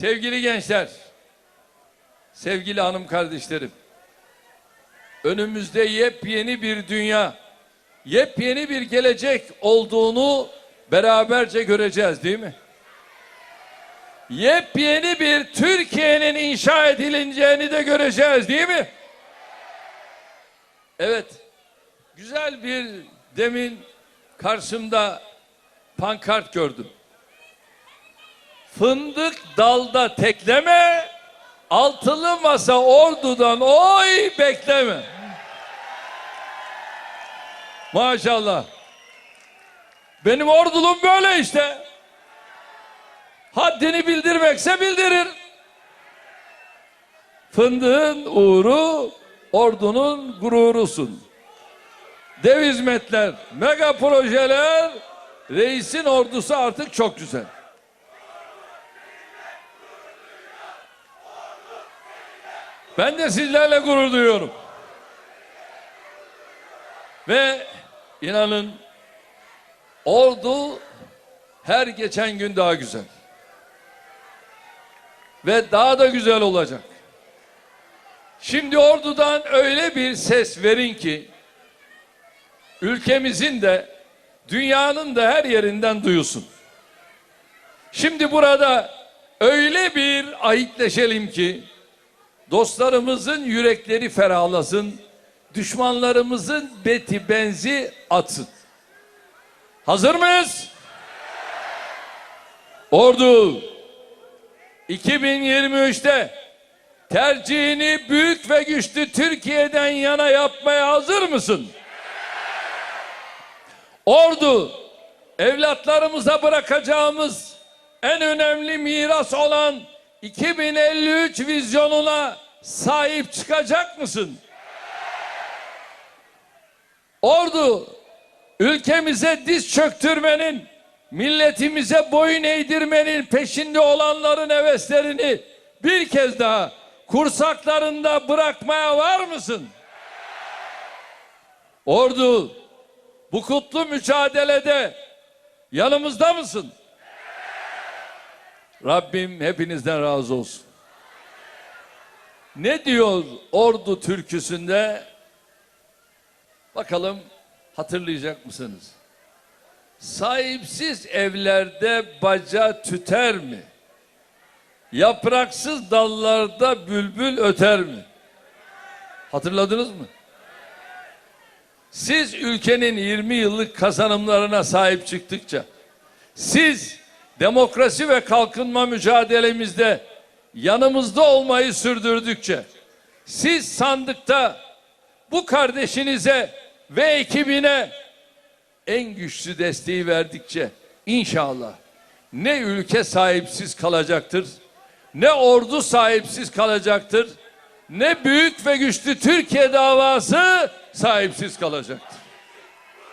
Sevgili gençler, sevgili hanım kardeşlerim, önümüzde yepyeni bir dünya, yepyeni bir gelecek olduğunu beraberce göreceğiz değil mi? Yepyeni bir Türkiye'nin inşa edileceğini de göreceğiz değil mi? Evet, güzel bir demin karşımda pankart gördüm. Fındık dalda tekleme, altılı masa ordudan oy bekleme. Maşallah. Benim ordulum böyle işte. Haddini bildirmekse bildirir. Fındığın uğru, ordunun gururusun. Dev hizmetler, mega projeler, reisin ordusu artık çok güzel. Ben de sizlerle gurur duyuyorum. Ve inanın ordu her geçen gün daha güzel. Ve daha da güzel olacak. Şimdi ordudan öyle bir ses verin ki ülkemizin de dünyanın da her yerinden duyulsun. Şimdi burada öyle bir ahitleşelim ki dostlarımızın yürekleri ferahlasın, düşmanlarımızın beti benzi atsın. Hazır mıyız? Ordu 2023'te tercihini büyük ve güçlü Türkiye'den yana yapmaya hazır mısın? Ordu evlatlarımıza bırakacağımız en önemli miras olan 2053 vizyonuna sahip çıkacak mısın? Ordu ülkemize diz çöktürmenin, milletimize boyun eğdirmenin peşinde olanların heveslerini bir kez daha kursaklarında bırakmaya var mısın? Ordu bu kutlu mücadelede yanımızda mısın? Rabbim hepinizden razı olsun. Ne diyor ordu türküsünde? Bakalım hatırlayacak mısınız? Sahipsiz evlerde baca tüter mi? Yapraksız dallarda bülbül öter mi? Hatırladınız mı? Siz ülkenin 20 yıllık kazanımlarına sahip çıktıkça, siz demokrasi ve kalkınma mücadelemizde yanımızda olmayı sürdürdükçe, siz sandıkta bu kardeşinize ve ekibine en güçlü desteği verdikçe inşallah ne ülke sahipsiz kalacaktır, ne ordu sahipsiz kalacaktır, ne büyük ve güçlü Türkiye davası sahipsiz kalacak.